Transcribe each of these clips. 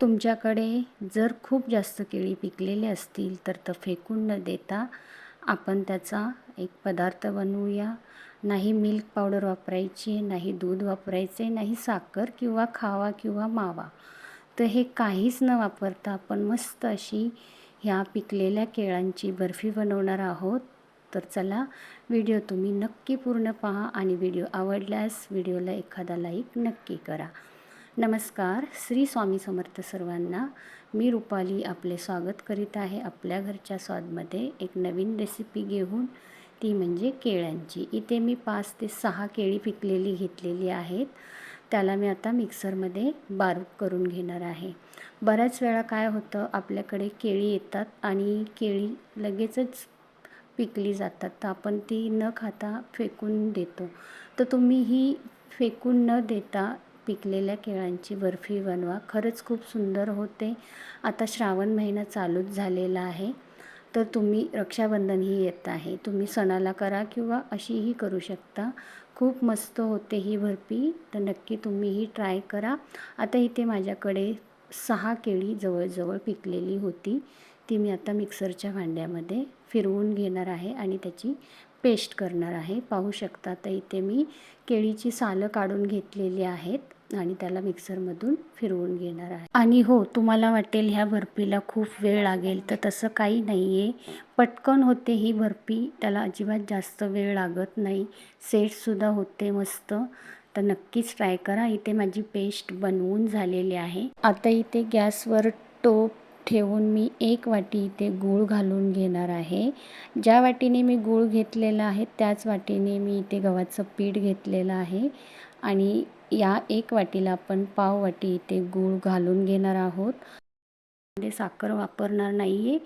तुमच्याकडे जर खूप जास्त केळी पिकलेले असतील तर तर फेकून न देता आपण त्याचा एक पदार्थ बनवूया. नाही मिल्क पावडर वापरायची नाही दूध वापरायचे नाही साखर किंवा खावा किंवा मावा. तर हे काहीच न वापरता आपण मस्त अशी ह्या पिकलेल्या केळांची बर्फी बनवणार आहोत. तर चला व्हिडिओ तुम्ही नक्की पूर्ण पहा आणि व्हिडिओ आवडल्यास व्हिडिओला एखादा लाईक नक्की करा. नमस्कार श्री स्वामी समर्थ सर्वांना. मी रुपाली आपले स्वागत करीत आहे आपल्या घरच्या स्वादमध्ये एक नवीन रेसिपी घेऊन. ती म्हणजे केळ्यांची. इथे मी पाच ते सहा केळी पिकलेली घेतलेली आहेत. त्याला मी आता मिक्सरमध्ये बारीक करून घेणार आहे. बऱ्याच वेळा काय होतं आपल्याकडे केळी येतात आणि केळी लगेचच पिकली जातात. तर आपण ती न खाता फेकून देतो. तर तुम्ही ही फेकून न देता पिकलेल्या केळांची बर्फी बनवा. खरंच खूप सुंदर होते. आता श्रावण महिना चालूच झालेला आहे. तर तुम्ही रक्षाबंधनही येत आहे. तुम्ही सणाला करा किंवा अशीही करू शकता. खूप मस्त होते ही बर्फी. तर नक्की तुम्हीही ट्राय करा. आता इथे माझ्याकडे सहा केळी जवळजवळ पिकलेली होती. ती मी आता मिक्सरच्या भांड्यामध्ये फिरवून घेणार आहे आणि त्याची पेस्ट करणार आहे. पाहू शकता तर इथे मी केळीची सालं काढून घेतलेली आहेत. आणि त्याला मिक्सरमधून फिरवून घेणार आहे. आणि हो तुम्हाला वाटेल ह्या बर्फीला खूप वेळ लागेल तर तसं काही नाही आहे पटकन होते ही बर्फी त्याला अजिबात जास्त वेळ लागत नाही. सेटसुद्धा होते मस्त. तर नक्कीच ट्राय करा. इथे माझी पेस्ट बनवून झालेली आहे. आता इथे गॅसवर टोप ठेवून मी एक वाटी इथे गूळ घालून घेणार आहे. ज्या वाटीने मी गूळ घेतलेला आहे त्याच वाटीने मी इथे गव्हाचं पीठ घेतलेलं आहे. आणि या एक वाटीला आपण पाव वाटी इथे गूळ घालून घेणार आहोत. मध्ये साखर वापरणार नाही आहे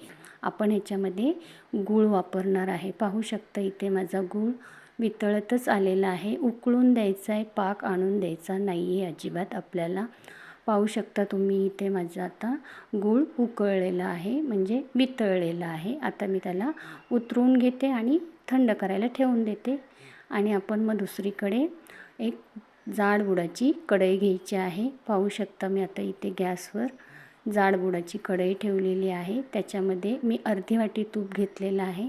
आपण ह्याच्यामध्ये गूळ वापरणार आहे. पाहू शकता इथे माझा गूळ वितळतच आलेला आहे. उकळून द्यायचा आहे पाक आणून द्यायचा नाही आहे अजिबात आपल्याला. पाहू शकता तुम्ही इथे माझा आता गूळ उकळलेला आहे म्हणजे वितळलेला आहे. आता मी त्याला उतरून घेते आणि थंड करायला ठेवून देते. आणि आपण मग दुसरीकडे एक जाडबुडाची कढई घ्यायची आहे. पाहू शकता मी आता इथे गॅसवर जाडबुडाची कढई ठेवलेली आहे. त्याच्यामध्ये मी अर्धी वाटी तूप घेतलेलं आहे.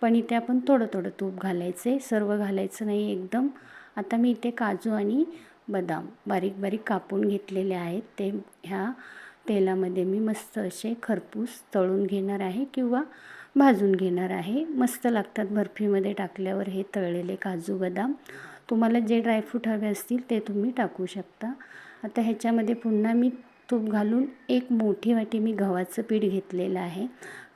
पण इथे आपण थोडं थोडं तूप घालायचं सर्व घालायचं नाही एकदम. आता मी इथे काजू आणि बदाम बारीक बारीक कापून घेतलेले आहेत. ते ह्या तेलामध्ये मी मस्त असे खरपूस तळून घेणार आहे किंवा भाजून घेणार आहे. मस्त लागतात बर्फीमध्ये टाकल्यावर हे तळलेले काजू बदाम. तुम्हाला जे ड्रायफ्रूट हवे असतील ते तुम्ही टाकू शकता. आता ह्याच्यामध्ये पुन्हा मी तूप घालून एक मोठी वाटी मी गव्हाचं पीठ घेतलेलं आहे.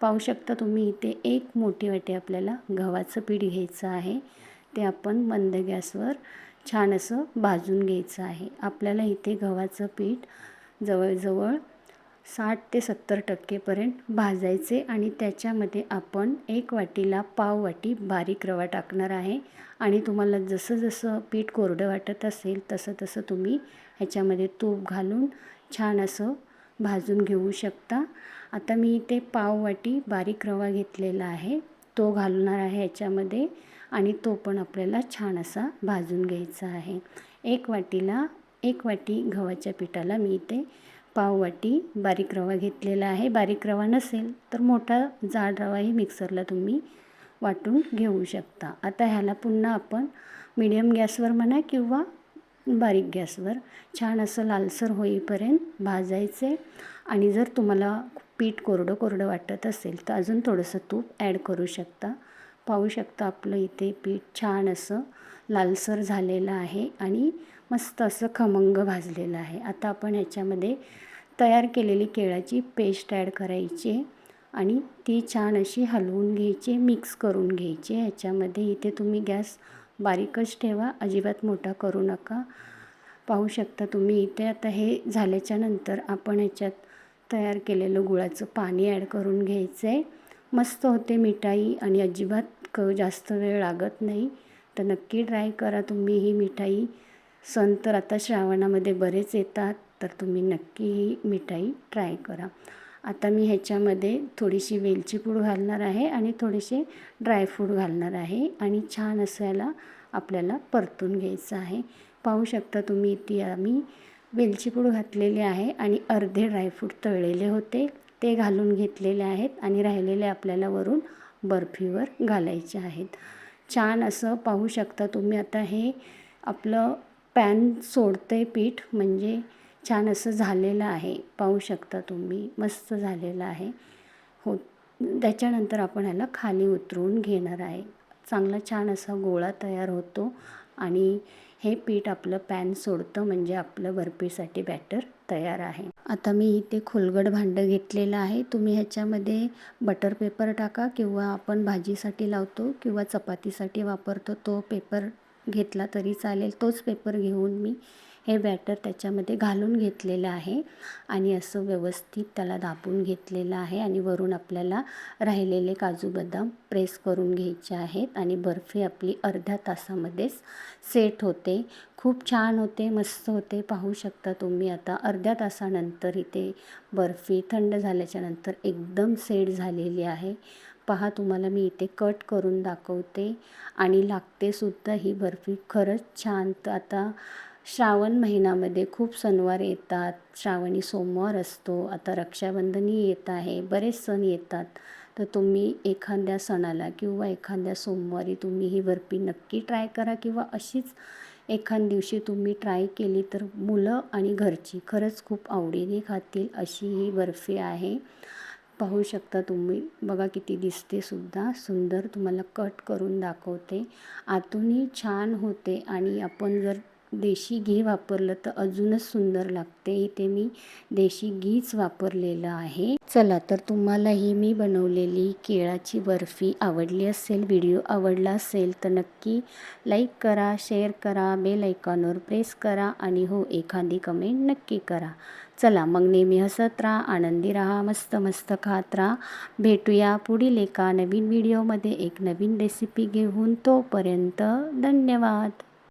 पाहू शकता तुम्ही इथे एक मोठी वाटी आपल्याला गव्हाचं पीठ घ्यायचं आहे. ते आपण मंद गॅसवर छान असं भाजून घ्यायचं आहे. आपल्याला इथे गव्हाचं पीठ जवळजवळ साठ ते सत्तर टक्केपर्यंत भाजायचे आणि त्याच्यामध्ये आपण एक वाटीला पाव वाटी बारीक रवा टाकणार आहे. आणि तुम्हाला जसं जसं पीठ कोरडं वाटत असेल तसं तसं तुम्ही ह्याच्यामध्ये तूप घालून छान असं भाजून घेऊ शकता. आता मी इथे पाव वाटी बारीक रवा घेतलेला आहे. तो घालणार आहे ह्याच्यामध्ये आणि तो पण आपल्याला छान असा भाजून घ्यायचा आहे. एक वाटीला एक वाटी गव्हाच्या पिठाला मी इथे पाववाटी बारीक रवा घेतलेला आहे. बारीक रवा नसेल तर मोठा जाड रवाही मिक्सरला तुम्ही वाटून घेऊ शकता. आता ह्याला पुन्हा आपण मिडियम गॅसवर म्हणा किंवा बारीक गॅसवर छान असं लालसर होईपर्यंत भाजायचे. आणि जर तुम्हाला पीठ कोरडं कोरडं वाटत असेल तर अजून थोडंसं तूप ॲड करू शकता. पाहू शकता आपलं इथे पीठ छान असं लालसर झालेलं आहे. आणि मस्त असं खमंग भाजलेलं आहे. आता आपण ह्याच्यामध्ये तयार केलेली केळाची पेस्ट ॲड करायची आणि ती छान अशी हलवून घ्यायची मिक्स करून घ्यायची. ह्याच्यामध्ये इथे तुम्ही गॅस बारीकच ठेवा अजिबात मोठा करू नका. पाहू शकता तुम्ही इथे आता हे झाल्याच्यानंतर आपण ह्याच्यात तयार केलेलं गुळाचं पाणी ॲड करून घ्यायचं आहे मस्त होते मिठाई आणि अजिबात क जास्त वेळ लागत नाही. तर नक्की ट्राय करा तुम्ही ही मिठाई. सण तर आता श्रावणामध्ये बरेच येतात तर तुम्ही नक्की ही मिठाई ट्राय करा. आता मी ह्याच्यामध्ये थोडीशी वेलची पूड घालणार आहे आणि थोडेसे ड्रायफ्रूट घालणार आहे आणि छान असं याला आपल्याला परतून घ्यायचं आहे. पाहू शकता तुम्ही ती आम्ही वेलची पूड घातलेली आहे आणि अर्धे ड्रायफ्रूट तळलेले होते. ते घालून घेतलेले आहेत आणि राहिलेले आपल्याला वरून बर्फीवर घालायचे आहेत. छान असं पाहू शकता तुम्ही आता हे आपलं पॅन सोडते पीठ म्हणजे छान असं झालेलं आहे. पाहू शकता तुम्ही मस्त झालेलं आहे. हो त्याच्यानंतर आपण ह्याला खाली उतरवून घेणार आहे. चांगला छान असा गोळा तयार होतो आणि हे पीठ आपलं पॅन सोडतं म्हणजे आपलं बर्फीसाठी बॅटर तयार आहे. आता मी इथे खोलगड भांडं घेतलेलं आहे. तुम्ही ह्याच्यामध्ये बटर पेपर टाका किंवा आपण भाजीसाठी लावतो किंवा चपातीसाठी वापरतो तो पेपर घेतला तरी चालेल. तोच पेपर घेऊन मी हे बॅटर त्याच्यामध्ये घालून घेतलेलं आहे. आणि असं व्यवस्थित त्याला दाबून घेतलेलं आहे. आणि वरून आपल्याला राहिलेले काजू बदाम प्रेस करून घ्यायचे आहेत. आणि बर्फी आपली अर्ध्या तासामध्येच सेट होते. खूप छान होते मस्त होते. पाहू शकता तुम्ही आता अर्ध्या तासानंतर इथे बर्फी थंड झाल्याच्यानंतर एकदम सेट झालेली आहे. पहा तुम्हाला मी इथे कट करून दाखवते. आणि लागतेसुद्धा ही बर्फी. खरंच छान. तर आता श्रावण महिन्यामध्ये खूप सणवार येतात. श्रावणी सोमवार असतो. आता रक्षाबंधनही येत आहे. बरेच सण येतात. तर तुम्ही एखाद्या सणाला किंवा एखाद्या सोमवारी तुम्ही ही बर्फी नक्की ट्राय करा किंवा अशीच एखाद दिवशी तुम्ही ट्राय केली तर मुलं आणि घरची खरंच खूप आवडीने खातील अशी ही बर्फी आहे. पाहू शकता तुम्ही. बघा किती दिसते सुद्धा. सुंदर तुम्हाला कट करून दाखवते. आतूनही छान होते आणि आपण जर देशी घी वापरलं तर अजूनच सुंदर लागते. इथे मी देशी घीच वापरलेलं आहे. चला तर तुम्हाला ही मी बनवलेली केळाची बर्फी आवडली असेल व्हिडिओ आवडला असेल तर नक्की लाईक करा शेअर करा बेल ऐकॉनवर प्रेस करा आणि हो एखादी कमेंट नक्की करा. चला मग नेहमी हसत राहा आनंदी राहा मस्त मस्त खात राहा. भेटूया पुढील एका नवीन व्हिडिओमध्ये. एक नवीन रेसिपी घेऊन तोपर्यंत धन्यवाद.